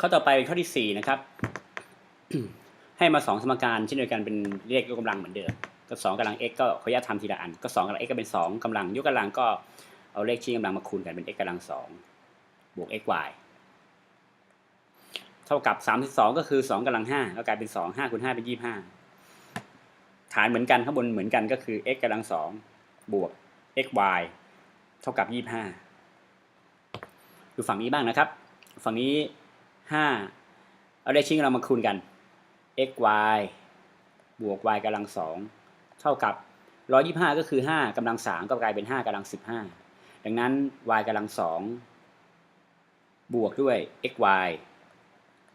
ข้อต่อไปเป็นข้อที่สี่นะครับ ให้มาสองสมการเช่นเดียวกันเป็นเลขยกกำลังเหมือนเดิมก็สองกำลัง x ก็ขออนุญาตทำทีละอัน ก็สองกำลัง x ก็เป็นสองกำลังยกกำลังก็เอาเลขชี้กำลังมาคูณกันเป็น x กำลังสองบวก x y เท่ากับสามสิบสองก็คือสองกำลังห้าก็กลายเป็นสองห้าคูณห้าเป็นยี่ห้าฐานเหมือนกันข้างบนเหมือนกันก็คือ x กำลังสองบวก x y เท่ากับยี่ห้าดูฝั่งนี้บ้างนะครับ ฝั่งนี้ ห้าเอาเลขชี้กำลังมาคูณกัน x y บวก y กำลังสองเท่ากับร้อยี่ห้าก็คือห้ากำลังสามก็กลายเป็นห้ากำลังสิบห้าดังนั้น y กำลังสองบวกด้วย x y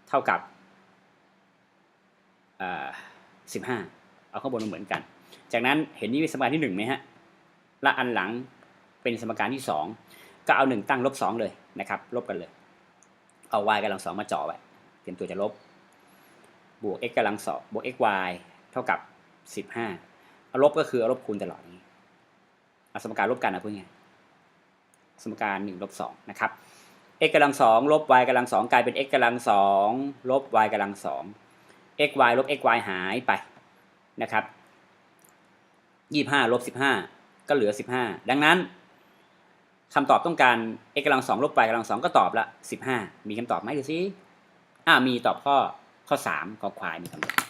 เท่ากับสิบห้าเอาข้างบนมาเหมือนกัน จากนั้นเห็นนี่เป็นสมการที่หนึ่งไหมฮะ และอันหลังเป็นสมการที่สองก็เอาหนึ่งตั้งลบสองเลยนะครับ ลบกันเลย เอา y กำลังสองมาจ่อไว้เตรียมตัวจะลบบวก x กำลังสองบวก x y เท่ากับสิบห้าเอาลบก็คือเอาลบคูณตลอดนี้เอาสมการลบกันนะเพื่อนไงสมการหนึ่งลบสองนะครับ x กำลังสองลบ y กำลังสองกลายเป็น x กำลังสองลบ y กำลังสอง x y ลบ x y หายไปนะครับยี่ห้าลบสิบห้าก็เหลือสิบห้าดังนั้น คำตอบต้องการ x กำลังสองลบไปกำลังสองก็ตอบละสิบห้ามีคำตอบไหมดูซิอ่ามีตอบข้อข้อสามขอควายมีคำตอบ